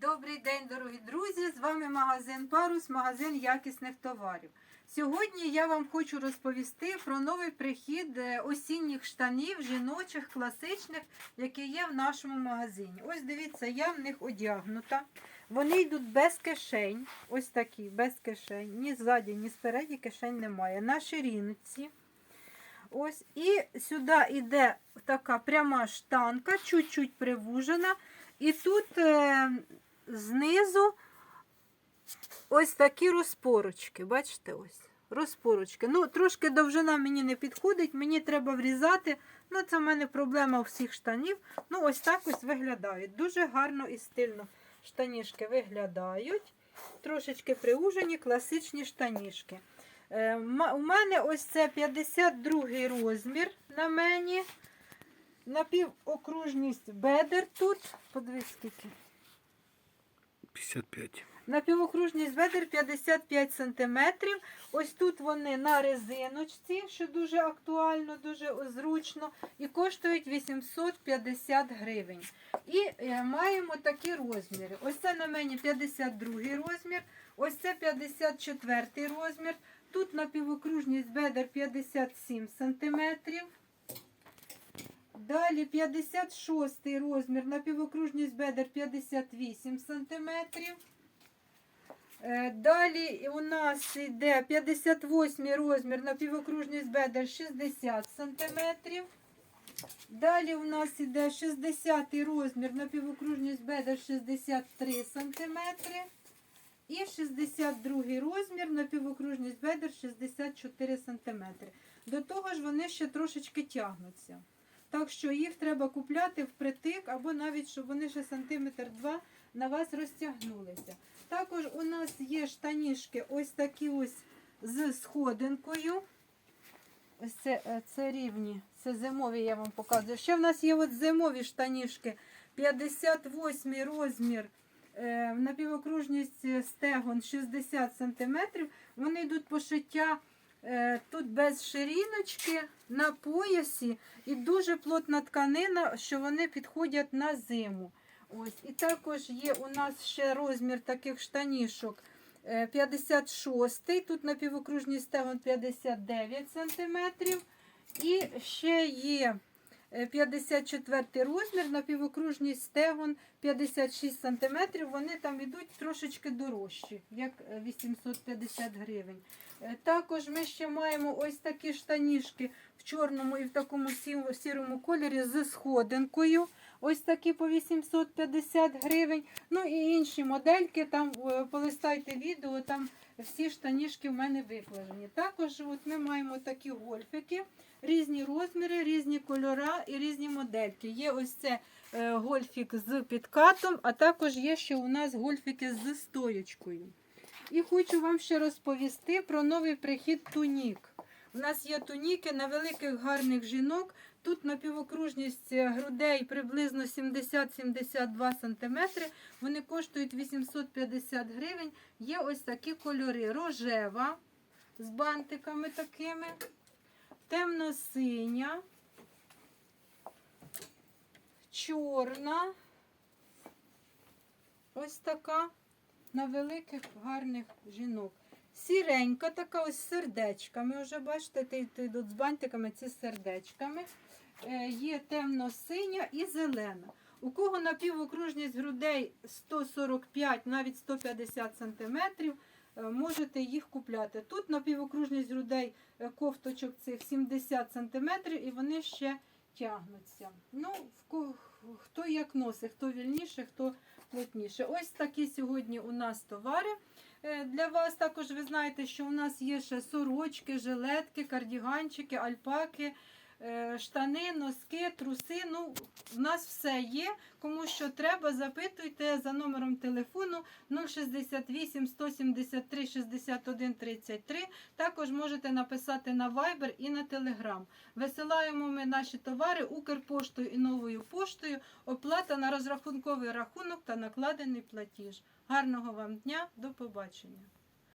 Добрий день, дорогі друзі! З вами магазин Парус, магазин якісних товарів. Сьогодні я вам хочу розповісти про новий прихід е, осінніх штанів, жіночих, класичних, які є в нашому магазині. Ось дивіться, я в них одягнута. Вони йдуть без кишень, ось такі, без кишень. Ні ззаді, ні спереді кишень немає. На ширинці. Ось, і сюди йде така пряма штанка, чуть-чуть привужена. І тут е, знизу ось такі розпорочки. Бачите, ось розпорочки. Ну, трошки довжина мені не підходить, мені треба врізати. Ну, це в мене проблема всіх штанів. Ну, ось так ось виглядають. Дуже гарно і стильно штанішки виглядають. Трошечки приужені, класичні штанішки. Е, у мене ось це 52 розмір на мені. Напівокружність бедер тут. Подивись скільки. 55. Напівокружність бедер 55 см. Ось тут вони на резиночці, що дуже актуально, дуже зручно. І коштують 850 гривень. І е, маємо такі розміри. Ось це на мені 52 розмір, ось це 54 розмір. Тут напівокружність бедер 57 см. Далі 56 розмір, напівокружність бедер 58 см. Е, Далі у нас йде 58 розмір, напівокружність бедер 60 см. Далі у нас йде 60 розмір, напівокружність бедер 63 см. І 62 розмір, напівокружність бедер 64 см. До того ж вони ще трошечки тягнуться. Так що їх треба купляти впритик, або навіть, щоб вони ще сантиметр два на вас розтягнулися. Також у нас є штанішки ось такі ось з сходинкою. Ось це, е, це рівні, це зимові я вам показую. Ще в нас є от зимові штанішки. 58 розмір, е, напівокружність е, стегон 60 см. Вони йдуть пошиття тут без ширіночки на поясі і дуже плотна тканина, що вони підходять на зиму. Ось. І також є у нас ще розмір таких штанішок е, 56 Тут на півокружній стегон 59 см. І ще є е, 54 розмір, напівокружність стегон 56 см. Вони там йдуть трошечки дорожчі, як е, 850 гривень. Е, Також ми ще маємо ось такі штанішки в чорному і в такому сірому кольорі з сходинкою. Ось такі по 850 гривень. Ну і інші модельки, там е, полистайте відео, там всі штанішки в мене викладені. Також от ми маємо такі гольфики, різні розміри, різні кольора і різні модельки. Є ось це е, гольфік з підкатом, а також є ще у нас гольфіки з стоєчкою. І хочу вам ще розповісти про новий прихід тунік. У нас є туніки на великих гарних жінок. Тут напівокружність е, грудей приблизно 70-72 см. Вони коштують 850 гривень. Є ось такі кольори: рожева з бантиками такими, темно-синя, чорна. Ось така на великих гарних жінок. Сіренька, така ось з сердечками. Вже бачите, йдуть з бантиками, ці сердечками. Е, Є темно-синя і зелена. У кого напівокружність грудей 145, навіть 150 см, можете їх купляти. Тут напівокружність грудей е, кофточок цих 70 см і вони ще тягнуться. Ну, хто як носить, хто вільніше, хто плотніше. Ось такі сьогодні у нас товари. Е, Для вас також ви знаєте, що у нас є ще сорочки, жилетки, кардіганчики, альпаки, е, штани, носки, труси. Ну, в нас все є. Кому що треба, запитуйте за номером телефону 068 173 61 33. Також можете написати на Viber і на Telegram. Висилаємо ми наші товари Укрпоштою і новою поштою. Оплата на розрахунковий рахунок та накладений платіж. Гарного вам дня, до побачення!